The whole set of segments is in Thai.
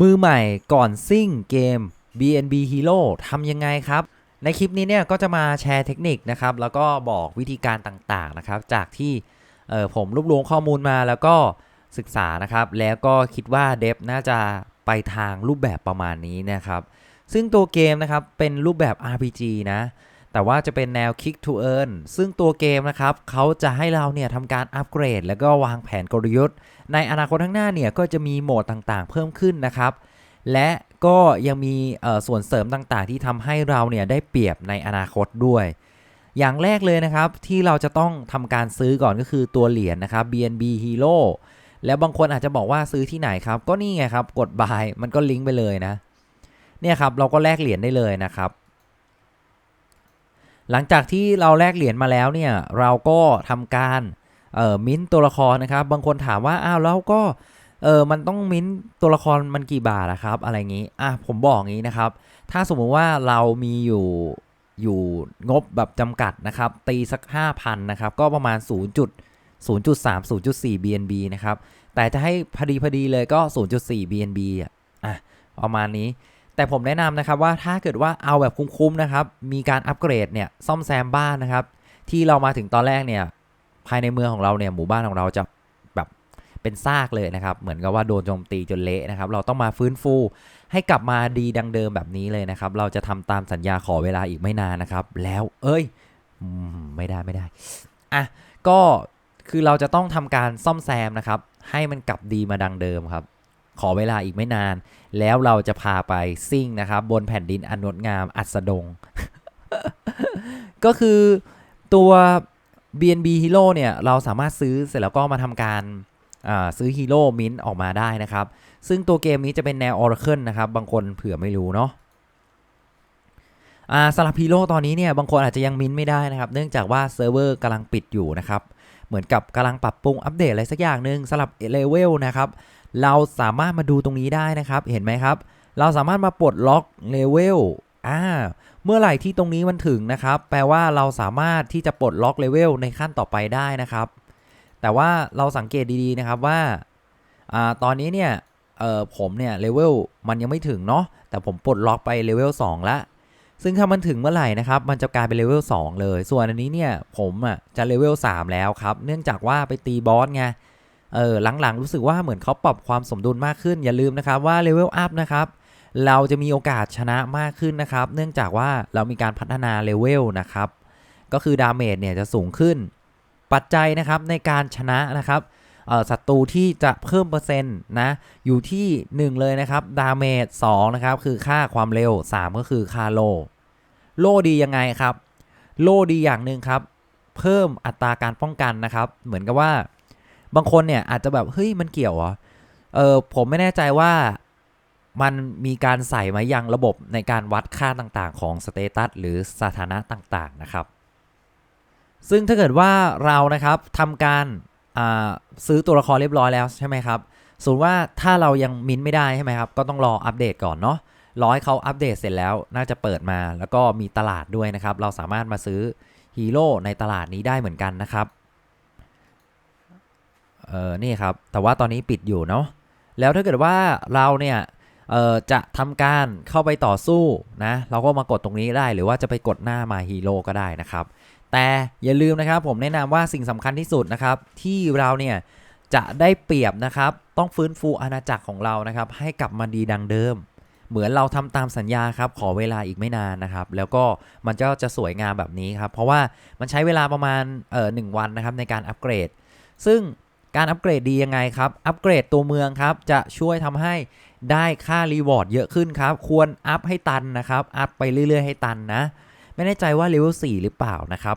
มือใหม่ก่อนซิ่งเกม BNB Hero ทำยังไงครับ ในคลิปนี้เนี่ยก็จะมาแชร์เทคนิคนะครับ แล้วก็บอกวิธีการต่างๆนะครับ จากที่ผมรวบรวมข้อมูลมาแล้วก็ศึกษานะครับ แล้วก็คิดว่าเดฟน่าจะไปทางรูปแบบประมาณนี้นะครับ ซึ่งตัวเกมนะครับเป็นรูปแบบ RPG นะ แต่ว่าจะเป็นแนว Kick to Earn ซึ่งตัวเกมนะครับเขาจะให้เราเนี่ยทำการอัปเกรด แล้วก็วางแผนกลยุทธ์ ในอนาคตข้างหน้าเนี่ยก็จะมีโหมดต่างๆ เพิ่มขึ้นนะครับ และก็ยังมีส่วนเสริมต่างๆ ที่ทำให้เราเนี่ยได้เปรียบในอนาคตด้วย อย่างแรกเลยนะครับที่เราจะต้องทำการซื้อก่อนก็คือตัวเหรียญนะครับ BNB Hero แล้วบางคนอาจจะบอกว่าซื้อที่ไหนครับ ก็นี่ไงครับ กด buy มันก็ลิงก์ไปเลยนะ เนี่ยครับเราก็แลกเหรียญได้เลยนะครับ หลังจากที่เราแลกเหรียญมาแล้วเนี่ยเราก็ทำการเอ่อมิ้นตัวละครนะครับ บางคนถามว่าอ้าวแล้วก็เออมันต้องมิ้นตัวละครมันกี่บาทนะครับอะไรงี้อะผมบอกงี้นะครับ ถ้าสมมุติว่าเรามีอยู่อยู่งบแบบจำกัดนะครับ ตีสัก 5,000นะครับ ก็ประมาณ 0 0.3 0.4 BNB นะครับ แต่จะให้พอดีพอดีเลยก็ 0.4 BNB อะอะประมาณนี้ แต่ผมแนะนำนะครับว่าถ้าเกิดว่าเอาแบบคุ้มๆนะครับ มีการอัปเกรดเนี่ยซ่อมแซมบ้านนะครับ ที่เรามาถึงตอนแรกเนี่ยภายในเมืองของเราเนี่ยหมู่บ้านของเราจะแบบเป็นซากเลยนะครับ เหมือนกับว่าโดนโจมตีจนเละนะครับ เราต้องมาฟื้นฟูให้กลับมาดีดังเดิมแบบนี้เลยนะครับ เราจะทำตามสัญญาขอเวลาอีกไม่นานนะครับ แล้วเอ้ยไม่ได้ไม่ได้อะก็คือเราจะต้องทำการซ่อมแซมนะครับ ให้มันกลับดีมาดังเดิมครับ ขอเวลาอีกไม่นาน แล้วเราจะพาไปซิ่งนะครับ บนแผ่นดินอันงดงามอัสดง ก็คือตัว BNB Hero เนี่ยเราสามารถซื้อเสร็จแล้วก็มาทำการซื้อฮีโร่มินออกมาได้นะครับ ซึ่งตัวเกมนี้จะเป็นแนว Oracle นะครับ บางคนเผื่อไม่รู้เนาะอ่าสำหรับฮีโร่ตอนนี้เนี่ยบางคนอาจจะยังมินไม่ได้นะครับ เนื่องจากว่าเซิร์ฟเวอร์กำลังปิดอยู่นะครับ เหมือนกับกำลังปรับปรุงอัปเดตอะไรสักอย่างหนึ่งสำหรับเลเวลนะครับ เราสามารถมาดูตรงนี้ได้นะครับ เห็นไหมครับ เราสามารถมาปลดล็อกเลเวลอ่าเมื่อไหร่ที่ตรงนี้มันถึงนะครับ แปลว่าเราสามารถที่จะปลดล็อกเลเวลในขั้นต่อไปได้นะครับ แต่ว่าเราสังเกตดีๆนะครับว่าอ่าตอนนี้เนี่ยเออผมเนี่ยเลเวลมันยังไม่ถึงเนาะแต่ผมปลดล็อกไปเลเวล2แล้วซึ่งถ้ามันถึงเมื่อไหร่นะครับมันจะกลายเป็นเลเวล2เลย ส่วนอันนี้เนี่ยผมอะจะเลเวล3แล้วครับ เนื่องจากว่าไปตีบอสไง เออหลังๆรู้สึกว่าเหมือนเขาปรับความสมดุลมากขึ้นอย่าลืมนะครับว่าเลเวลอัพนะครับเราจะมีโอกาสชนะมากขึ้นนะครับ เนื่องจากว่าเรามีการพัฒนาเลเวลนะครับ ก็คือดาเมจเนี่ยจะสูงขึ้น ปัจจัยนะครับในการชนะนะครับศัตรูที่จะเพิ่มเปอร์เซ็นต์นะอยู่ที่ 1 เลยนะครับดาเมจ2นะครับคือค่าความเร็ว 3 ก็คือค่าโล โลดียังไงครับ โลดีอย่างหนึ่งครับ เพิ่มอัตราการป้องกันนะครับ เหมือนกับว่า บางคนเนี่ยอาจจะแบบเฮ้ยมันเกี่ยวเหรอเออผมไม่แน่ใจว่ามันมีการใส่มายังระบบในการวัดค่าต่างๆ ของสเตตัสหรือสถานะต่างๆนะครับ ซึ่งถ้าเกิดว่าเรานะครับทำการาซื้อตัวละครเรียบร้อยแล้วใช่ไหมครับสมมติว่าถ้าเรายังมินไม่ได้ใช่ไหมครับก็ต้องรออัปเดตก่อนเนาะรอให้เขาอัปเดตเสร็จแล้วน่าจะเปิดมาแล้วก็มีตลาดด้วยนะครับ เราสามารถมาซื้อฮีโร่ในตลาดนี้ได้เหมือนกันนะครับ เออนี่ครับ แต่ว่าตอนนี้ปิดอยู่เนาะแล้วถ้าเกิดว่าเราเนี่ยเอ่อจะทำการเข้าไปต่อสู้นะเราก็มากดตรงนี้ได้หรือว่าจะไปกดหน้ามาฮีโร่ก็ได้นะครับ แต่อย่าลืมนะครับผมแนะนำว่าสิ่งสำคัญที่สุดนะครับ ที่เราเนี่ยจะได้เปรียบนะครับ ต้องฟื้นฟูอาณาจักรของเรานะครับ ให้กลับมาดีดังเดิม เหมือนเราทำตามสัญญาครับ ขอเวลาอีกไม่นานนะครับ แล้วก็มันก็จะสวยงามแบบนี้ครับ เพราะว่ามันใช้เวลาประมาณเอ่อหวันนะครับในการอัปเกรด ซึ่ง การอัปเกรดดียังไงครับ อัปเกรดตัวเมืองครับ จะช่วยทำให้ได้ค่ารีวอร์ดเยอะขึ้นครับ ควรอัพให้ตันนะครับ อัพไปเรื่อย ๆ ให้ตันนะ ไม่แน่ใจว่าเลเวล4หรือเปล่านะครับ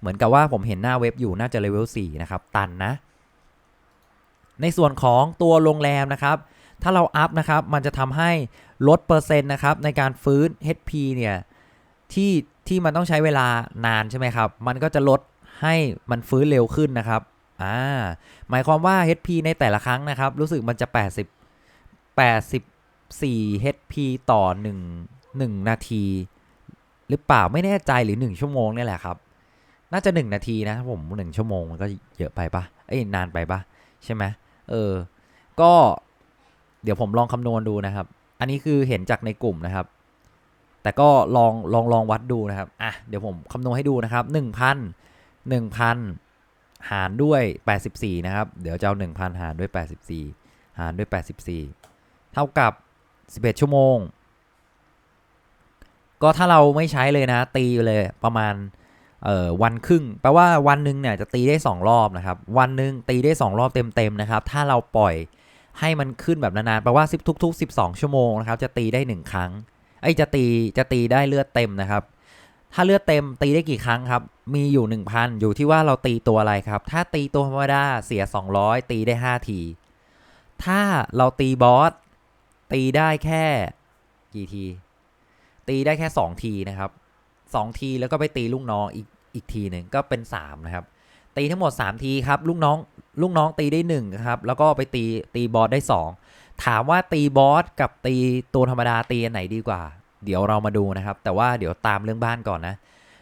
เหมือนกับว่าผมเห็นหน้าเว็บอยู่น่าจะเลเวล4นะครับ ตันนะ ในส่วนของตัวโรงแรมนะครับ ถ้าเราอัพนะครับ มันจะทำให้ลดเปอร์เซ็นต์นะครับในการฟื้น HP เนี่ย ที่ที่มันต้องใช้เวลานานใช่ไหมครับ มันก็จะลดให้มันฟื้นเร็วขึ้นนะครับ อ่าหมายความว่า HP ในแต่ละครั้งนะครับ รู้สึกมันจะ 80 84 HP ต่อ 1 1 นาที หรือเปล่าไม่แน่ใจหรือ 1 ชั่วโมงนี่แหละครับ น่าจะ 1 นาทีนะผม 1 ชั่วโมงมันก็เยอะไปปะเอ้ยนานไปปะใช่ไหมเออ ก็เดี๋ยวผมลองคำนวณดูนะครับ อันนี้คือเห็นจากในกลุ่มนะครับ แต่ก็ลองลองลองวัดดูนะครับ อะ เดี๋ยวผมคำนวณให้ดูนะครับ 1,000 1,000 หารด้วย 84 นะครับ เดี๋ยวจะเอา 1,000 หารด้วย 84 หารด้วย 84 เท่ากับ 11 ชั่วโมง ก็ถ้าเราไม่ใช้เลยนะ ตีเลยประมาณเอ่อวันครึ่ง แปลว่าวันหนึ่งเนี่ยจะตีได้ 2 รอบนะครับ วันหนึ่งตีได้ 2 รอบเต็มๆนะครับ ถ้าเราปล่อยให้มันขึ้นแบบนานๆ แปลว่าทุกๆ 12 ชั่วโมงนะครับ จะตีได้ 1 ครั้ง ไอ้จะตีจะตีได้เลือดเต็มนะครับ ถ้าเลือดเต็มตีได้กี่ครั้งครับ มีอยู่ 1,000 อยู่ที่ว่าเราตีตัวอะไรครับ ถ้าตีตัวธรรมดาเสีย 200 ตีได้ 5 ที ถ้าเราตีบอสตีได้แค่กี่ที ตีได้แค่ 2 ทีนะครับ 2 ทีแล้วก็ไปตีลูกน้องอีกอีกทีหนึ่งก็เป็น 3 นะครับ ตีทั้งหมด 3 ทีครับ ลูกน้องลูกน้องตีได้1ครับ แล้วก็ไปตีตีบอสได้ 2 ถามว่าตีบอสกับตีตัวธรรมดาตีอันไหนดีกว่า เดี๋ยวเรามาดูนะครับ แต่ว่าเดี๋ยวตามเรื่องบ้านก่อนนะ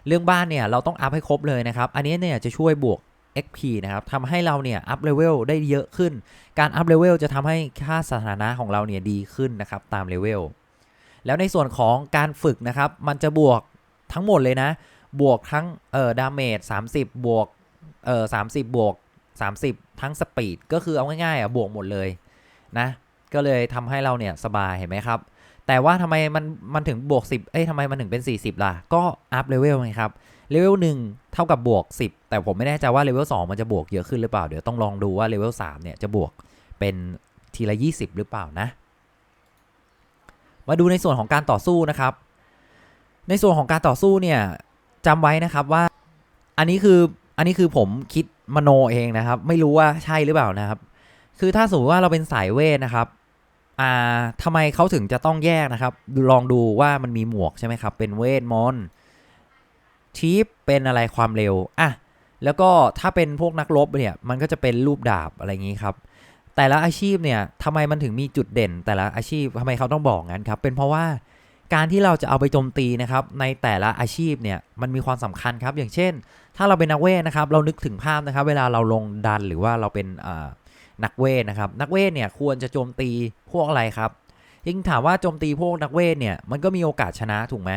เรื่องบ้านเนี่ยเราต้องอัพให้ครบเลยนะครับ อันนี้เนี่ยจะช่วยบวก XP นะครับทำให้เราเนี่ยอัพเลเวลได้เยอะขึ้น การอัพเลเวลจะทำให้ค่าสถานะของเราเนี่ยดีขึ้นนะครับตามเลเวล แล้วในส่วนของการฝึกนะครับ มันจะบวกทั้งหมดเลยนะ บวกทั้งเอ่อดาเมจ30 บวกเอ่อ30บวก 30 ทั้งสปีดก็คือเอาง่ายๆอะบวกหมดเลยนะ ก็เลยทำให้เราเนี่ยสบายเห็นไหมครับ แต่ว่าทำไมมันมันถึงบวก 10 เอ้ยทำไมมันถึงเป็น 40 ล่ะ ก็อัพเลเวลไงครับ เลเวล1เท่ากับบวก 10 แต่ผมไม่แน่ใจว่าเลเวล2มันจะบวกเยอะขึ้นหรือเปล่า เดี๋ยวต้องลองดูว่าเลเวล3เนี่ยจะบวกเป็นทีละ 20 หรือเปล่านะ มาดูในส่วนของการต่อสู้นะครับ ในส่วนของการต่อสู้เนี่ยจำไว้นะครับว่า อันนี้คืออันนี้คือผมคิดมโนเองนะครับ ไม่รู้ว่าใช่หรือเปล่านะครับ คือถ้าสมมติว่าเราเป็นสายเวทนะครับ อ่าทำไมเขาถึงจะต้องแยกนะครับ ลองดูว่ามันมีหมวกใช่ไหมครับ เป็นเวทมนต์ชีฟเป็นอะไรความเร็วอะแล้วก็ถ้าเป็นพวกนักรบเนี่ยมันก็จะเป็นรูปดาบอะไรอย่างนี้ครับ แต่ละอาชีพเนี่ยทำไมมันถึงมีจุดเด่น แต่ละอาชีพทำไมเขาต้องบอกงั้นครับ เป็นเพราะว่าการที่เราจะเอาไปโจมตีนะครับ ในแต่ละอาชีพเนี่ยมันมีความสำคัญครับ อย่างเช่น ถ้าเราเป็นนักเวทนะครับ เรานึกถึงภาพนะครับ เวลาเราลงดันหรือว่าเราเป็นอ่า นักเวทนะครับ นักเวทเนี่ยควรจะโจมตีพวกอะไรครับยิ่งถามว่าโจมตีพวกนักเวทเนี่ยมันก็มีโอกาสชนะถูกไหม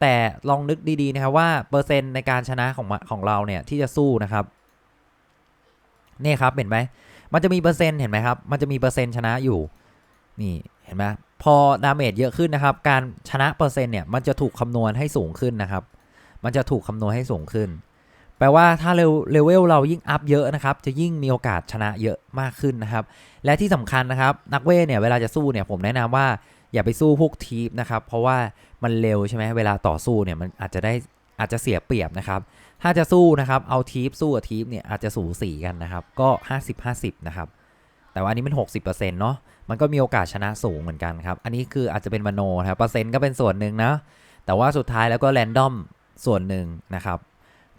แต่ลองนึกดีๆนะครับว่าเปอร์เซ็นต์ในการชนะของของเราเนี่ยที่จะสู้นะครับนี่ครับเห็นไหมมันจะมีเปอร์เซ็นต์เห็นไหมครับมันจะมีเปอร์เซ็นต์ชนะอยู่นี่เห็นไหมพอดาเมจเยอะขึ้นนะครับ การชนะเปอร์เซ็นต์เนี่ยมันจะถูกคำนวณให้สูงขึ้นนะครับ มันจะถูกคำนวณให้สูงขึ้น แปลว่าถ้าเลเวลเรายิ่งอัพเยอะนะครับ จะยิ่งมีโอกาสชนะเยอะมากขึ้นนะครับ และที่สำคัญนะครับ นักเวทเนี่ยเวลาจะสู้เนี่ยผมแนะนำว่าอย่าไปสู้พวกทีปนะครับ เพราะว่ามันเร็วใช่ไหมเวลาต่อสู้เนี่ยมันอาจจะได้อาจจะเสียเปรียบนะครับ ถ้าจะสู้นะครับเอาทีปสู้กับทีปเนี่ยอาจจะสูสีกันนะครับ ก็ 50-50 นะครับ แต่ว่าอันนี้มัน 60%เนาะมันก็มีโอกาสชนะสูงเหมือนกันครับ อันนี้คืออาจจะเป็นมโนนะครับเปอร์เซ็นต์ก็เป็นส่วนหนึ่งนะ แต่ว่าสุดท้ายแล้วก็แรนดอมส่วนหนึ่งนะครับ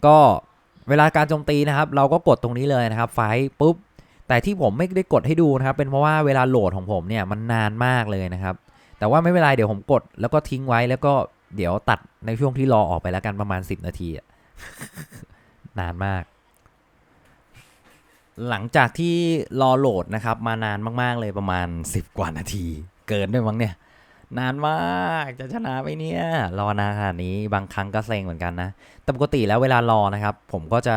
ก็ เวลาการโจมตีนะครับ เราก็กดตรงนี้เลยนะครับ ไฟปุ๊บ แต่ที่ผมไม่ได้กดให้ดูนะครับ เป็นเพราะว่าเวลาโหลดของผมเนี่ยมันนานมากเลยนะครับ แต่ว่าไม่เป็นไรเดี๋ยวผมกดแล้วก็ทิ้งไว้แล้วก็เดี๋ยวตัดในช่วงที่รอออกไปแล้วกันประมาณ 10 นาทีนานมาก หลังจากที่รอโหลดนะครับ มานานมาก ๆ เลยประมาณ 10 กว่านาที เกินด้วยมั้งเนี่ย นานมากจะชนะไหมเนี่ย รอนานขนาดนี้บางครั้งก็เซ็งเหมือนกันนะ แต่ปกติแล้วเวลารอนะครับ ผมก็จะ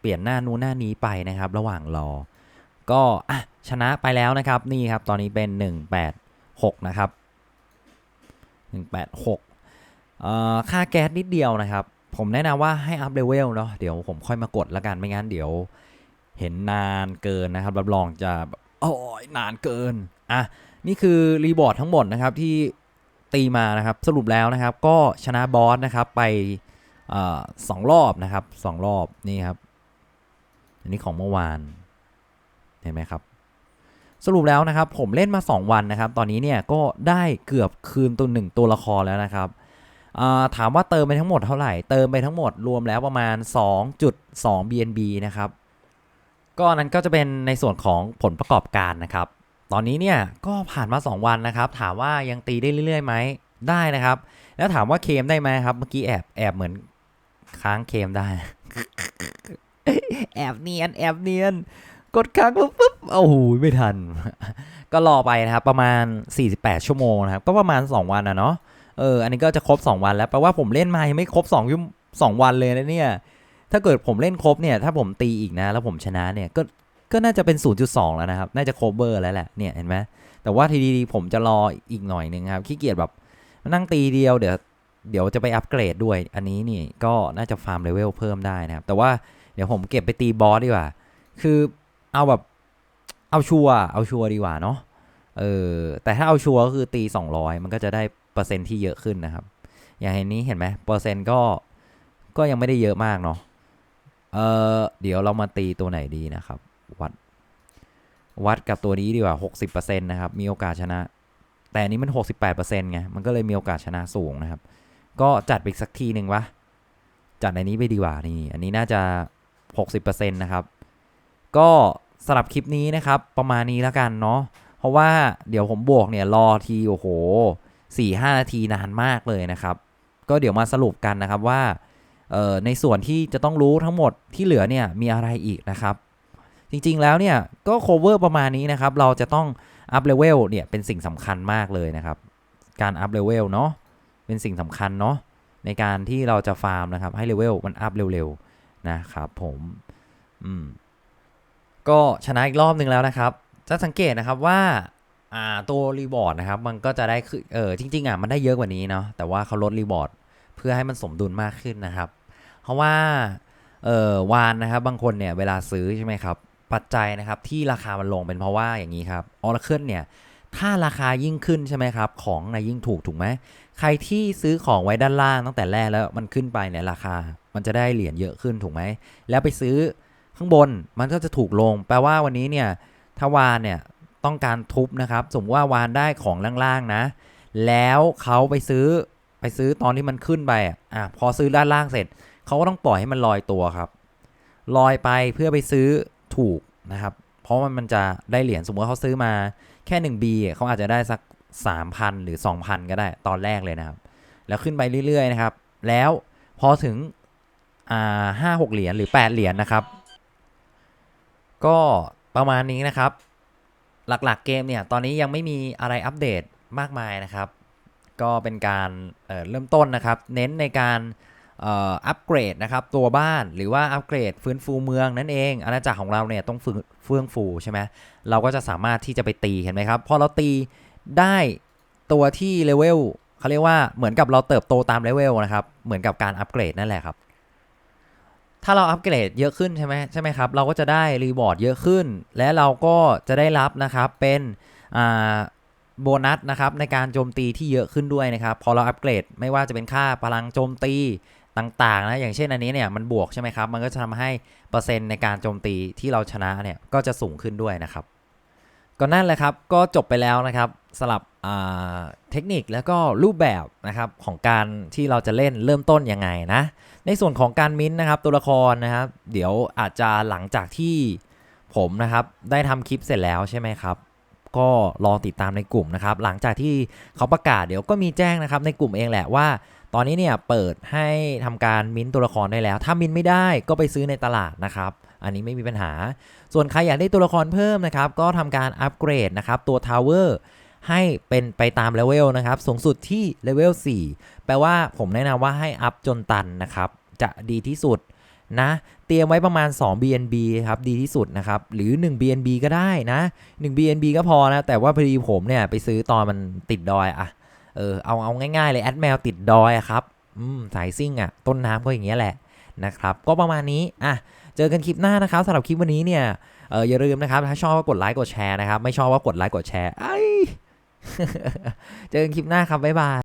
เปลี่ยนหน้านู้นหน้านี้ไปนะครับ ระหว่างรอ ก็อะชนะไปแล้วนะครับนี่ครับ ตอนนี้เป็น 186 นะครับ 186เอ่อค่าแก๊สนิดเดียวนะครับ ผมแนะนำว่าให้อัพเลเวลเนาะเดี๋ยวผมค่อยมากดแล้วกันไม่งั้นเดี๋ยว เห็นนานเกินนะครับรับรองจะโอ้ยนานเกินอะ นี่คือรีบอร์ดทั้งหมดนะครับที่ตีมานะครับสรุปแล้วนะครับก็ชนะบอสนะครับไปอสองรอบนะครับสองรอบนี่ครับอันนี้ของเมื่อวานเห็นไหมครับสรุปแล้วนะครับผมเล่นมา 2 วันนะครับ ตอนนี้เนี่ยก็ได้เกือบคืนตัวหนึ่งตัวละครแล้วนะครับถามว่าเติมไปทั้งหมดเท่าไหร่เติมไปทั้งหมดรวมแล้วประมาณ 2.2 BNB นะครับก็นนั้นก็จะเป็นในส่วนของผลประกอบการนะครับ ตอนนี้เนี่ยก็ผ่านมา 2 วันนะครับ ถามว่ายังตีได้เรื่อยๆไหมได้นะครับ แล้วถามว่าเคมได้ไหมครับ เมื่อกี้แอบแอบเหมือนค้างเคมได้ แอบเนียนแอบเนียน กดค้างปุ๊บปุ๊บโอ้โหไม่ทัน ก็รอไปนะครับ ประมาณ 48 ชั่วโมงนะครับ ก็ประมาณ 2 วันนะเนาะเอออันนี้ก็จะครบ 2 วันแล้วแปลว่าผมเล่นมายังไม่ครบ2ชั่วสองวันเลยนะเนี่ยถ้าเกิดผมเล่นครบเนี่ย ถ้าผมตีอีกนะ แล้วผมชนะเนี่ยก็ ก็น่าจะเป็น 0.2 แล้วนะครับ น่าจะโคเบอร์แล้วแหละเนี่ยเห็นไหมแต่ว่าทีดีผมจะรออีกหน่อยหนึ่งครับขี้เกียจแบบนั่งตีเดียวเดี๋ยวเดี๋ยวจะไปอัปเกรดด้วย อันนี้นี่ก็น่าจะฟาร์มเลเวลเพิ่มได้นะครับ แต่ว่าเดี๋ยวผมเก็บไปตีบอสดีกว่า คือเอาแบบเอาชัวร์เอาชัวร์ดีกว่าเนาะ เออ แต่ถ้าเอาชัวร์ก็คือตี 200 มันก็จะได้เปอร์เซ็นต์ที่เยอะขึ้นนะครับ อย่างเห็นนี้เห็นไหมเปอร์เซ็นต์ก็ก็ยังไม่ได้เยอะมากเนาะ เออเดี๋ยวเรามาตีตัวไหนดีนะครับ วัด วัดกับตัวนี้ดีกว่า 60%นะครับ มีโอกาสชนะ แต่อันนี้มัน 68%ไง มันก็เลยมีโอกาสชนะสูงนะครับ ก็จัดไปสักทีหนึ่งวะ จัดในนี้ไปดีกว่านี่ อันนี้น่าจะ 60%นะครับ ก็สำหรับคลิปนี้นะครับ ประมาณนี้แล้วกันเนาะ เพราะว่าเดี๋ยวผมบวกเนี่ยรอทีโอ้โห4-5นาทีนานมากเลยนะครับ ก็เดี๋ยวมาสรุปกันนะครับว่าในส่วนที่จะต้องรู้ทั้งหมดที่เหลือเนี่ยมีอะไรอีกนะครับ จริงๆแล้วเนี่ยก็ cover ประมาณนี้นะครับ เราจะต้อง up level เนี่ยเป็นสิ่งสำคัญมากเลยนะครับ การ up level เนาะเป็นสิ่งสำคัญเนาะในการที่เราจะฟาร์มนะครับให้ level มัน up เร็วๆนะครับผมอืมก็ชนะอีกรอบหนึ่งแล้วนะครับ จะสังเกตนะครับว่าอ่าตัวรีบอร์ดนะครับ มันก็จะได้คือเออจริงๆอะมันได้เยอะกว่านี้เนาะแต่ว่าเขาลดรีบอร์ดเพื่อให้มันสมดุลมากขึ้นนะครับ เพราะว่าเออวานนะครับบางคนเนี่ยเวลาซื้อใช่ไหมครับ ปัจจัยนะครับที่ราคามันลงเป็นเพราะว่าอย่างนี้ครับ Oracle เนี่ยถ้าราคายิ่งขึ้นใช่ไหมครับ ของในยิ่งถูกถูกไหมใครที่ซื้อของไว้ด้านล่างตั้งแต่แรกแล้วมันขึ้นไปเนี่ยราคา มันจะได้เหรียญเยอะขึ้นถูกไหมแล้วไปซื้อข้างบนมันก็จะถูกลง แปลว่าวันนี้เนี่ยถ้าวานเนี่ยต้องการทุบนะครับ สมมติว่าวานได้ของล่างๆนะ แล้วเขาไปซื้อไปซื้อตอนที่มันขึ้นไปอะพอซื้อด้านล่างเสร็จเขาก็ต้องปล่อยให้มันลอยตัวครับลอยไปเพื่อไปซื้อ ถูกนะครับ เพราะมันมันจะได้เหรียญสมมติว่าเขาซื้อมาแค่ 1B อะเขาอาจจะได้สัก 3,000 หรือ 2,000 ก็ได้ตอนแรกเลยนะครับ แล้วขึ้นไปเรื่อยๆนะครับ แล้วพอถึงอ่าห้าหกเหรียญหรือ 8 เหรียญนะครับ ก็ประมาณนี้นะครับ หลักๆเกมเนี่ย ตอนนี้ยังไม่มีอะไรอัปเดตมากมายนะครับ ก็เป็นการเเริ่มต้นนะครับ เน้นในการ อัปเกรดนะครับตัวบ้านหรือว่าอัปเกรดฟื้นฟูเมืองนั่นเองอาณาจักรของเราเนี่ยต้องเฟื่องฟูใช่ไหมเราก็จะสามารถที่จะไปตีเห็นไหมครับพอเราตีได้ตัวที่เลเวลเขาเรียกว่าเหมือนกับเราเติบโตตามเลเวลนะครับเหมือนกับการอัปเกรดนั่นแหละครับถ้าเราอัปเกรดเยอะขึ้นใช่ไหมใช่ไหมครับเราก็จะได้รีบอร์ดเยอะขึ้น และเราก็จะได้รับนะครับเป็นโบนัสนะครับในการโจมตีที่เยอะขึ้นด้วยนะครับ พอเราอัปเกรดไม่ว่าจะเป็นค่าพลังโจมตี ต่างๆนะอย่างเช่นอันนี้เนี่ยมันบวกใช่ไหมครับ มันก็จะทำให้เปอร์เซ็นต์ในการโจมตีที่เราชนะเนี่ยก็จะสูงขึ้นด้วยนะครับก็นั่นแหละครับก็จบไปแล้วนะครับสลับเทคนิคแล้วก็รูปแบบนะครับของการที่เราจะเล่นเริ่มต้นยังไงนะ ในส่วนของการมิ้นท์นะครับตัวละครนะครับ เดี๋ยวอาจจะหลังจากที่ผมนะครับได้ทำคลิปเสร็จแล้วใช่ไหมครับก็รองติดตามในกลุ่มนะครับ หลังจากที่เขาประกาศเดี๋ยวก็มีแจ้งนะครับในกลุ่มเองแหละว่า ตอนนี้เนี่ยเปิดให้ทำการมิ้นตัวละครได้แล้ว ถ้ามิ้นไม่ได้ก็ไปซื้อในตลาดนะครับ อันนี้ไม่มีปัญหา ส่วนใครอยากได้ตัวละครเพิ่มนะครับ ก็ทำการอัปเกรดนะครับตัวทาวเวอร์ให้เป็นไปตามเลเวลนะครับ สูงสุดที่เลเวล4แปลว่าผมแนะนำว่าให้อัพจนตันนะครับ จะดีที่สุดนะ เตรียมไว้ประมาณ 2 BNB ครับ ดีที่สุดนะครับ หรือ 1 BNB ก็ได้นะ 1 BNB ก็พอนะ แต่ว่าพอดีผมเนี่ย ไปซื้อตอนมันติดดอยอะ เออเอาเอาง่ายๆเลยแอดแมวติดดอยอะครับอืมสายซิ่งอะต้นน้ำก็อย่างเงี้ยแหละนะครับก็ประมาณนี้อะเจอกันคลิปหน้านะครับสำหรับคลิปวันนี้เนี่ยเอออย่าลืมนะครับถ้าชอบก็กดไลค์กดแชร์นะครับไม่ชอบก็กดไลค์กดแชร์ไอ้เจอกันคลิปหน้าครับบ๊ายบาย